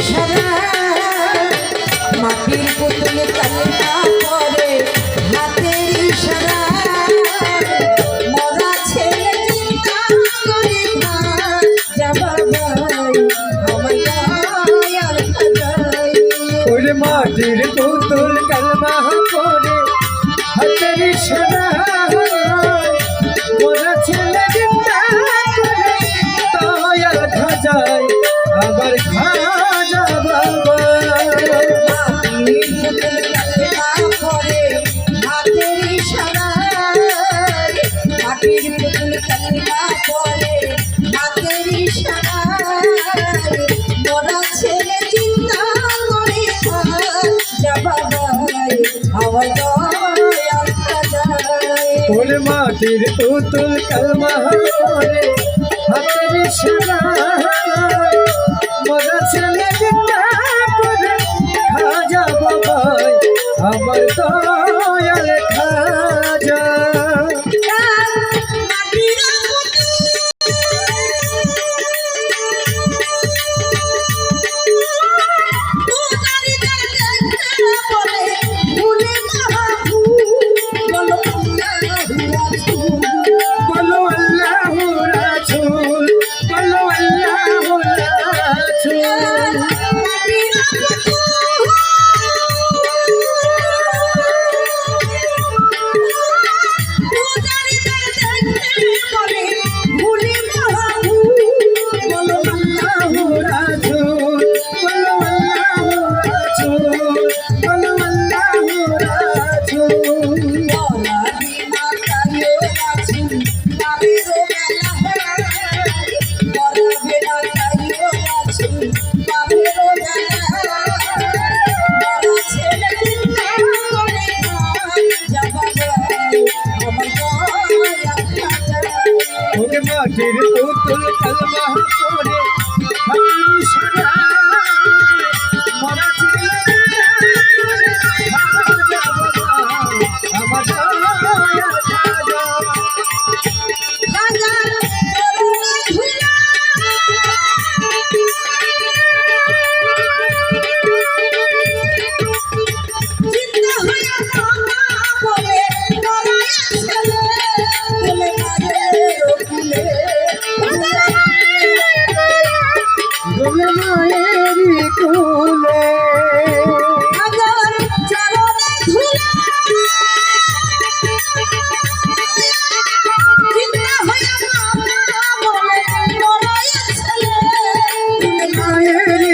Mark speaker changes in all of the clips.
Speaker 1: সারা মাটির পুতুল
Speaker 2: কালে মাটির পুতুল কালমা করে
Speaker 1: হাতের সেরা মজা ছেলে করে
Speaker 2: খাজা বাবাই আমার তো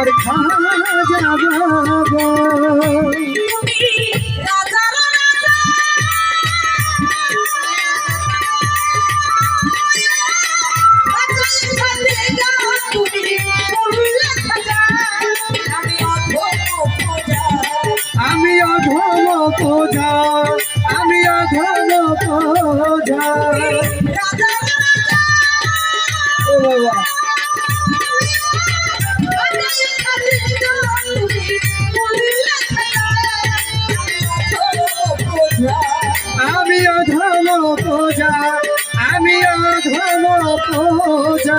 Speaker 2: 我的家乡。পূজা আমিও ধর্ম পূজা।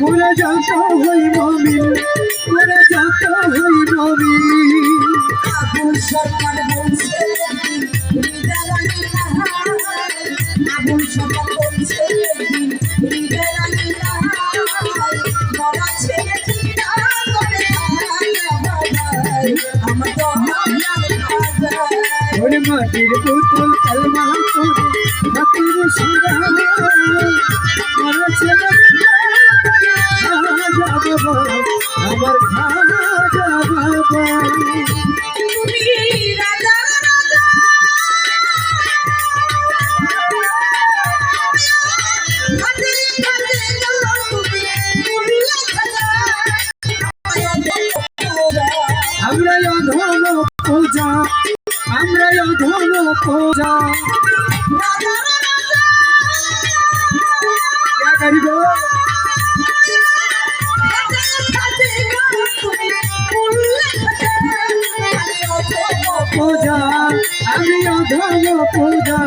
Speaker 1: মোরা যত হই মমিন মোরা যত হই মমিন
Speaker 2: আবুল সরকার বলছে আবুল সরকার
Speaker 1: মাটির পুতুল কালমা হাতের সারা। মোরা ছেলে আমার
Speaker 2: তুমি রাজা
Speaker 1: আমরা অধম পূজা আমরা অধম পূজা পূজা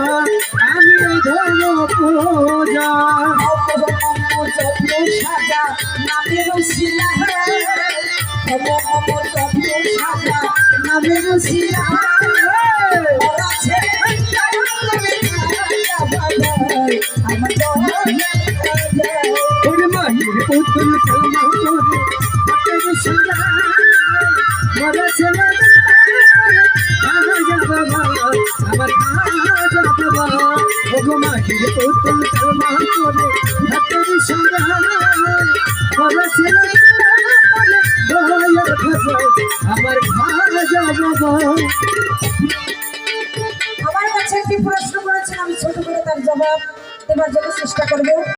Speaker 1: আমি অধম পূজা
Speaker 2: নামের শিলা
Speaker 1: ওরে মাহির পুতুল কালমা করে হাতের সারা মরা ছেলে বাবা আমার খাজা বাবা ও গো মাহির পুতুল কালমা করে সারা মরা ছেলে দয়াল খাজা আমার বাবা
Speaker 2: আমার কাছে একটি প্রশ্ন করেছেন আমি ছোট করে তার জবাব দেবার জন্য চেষ্টা করব।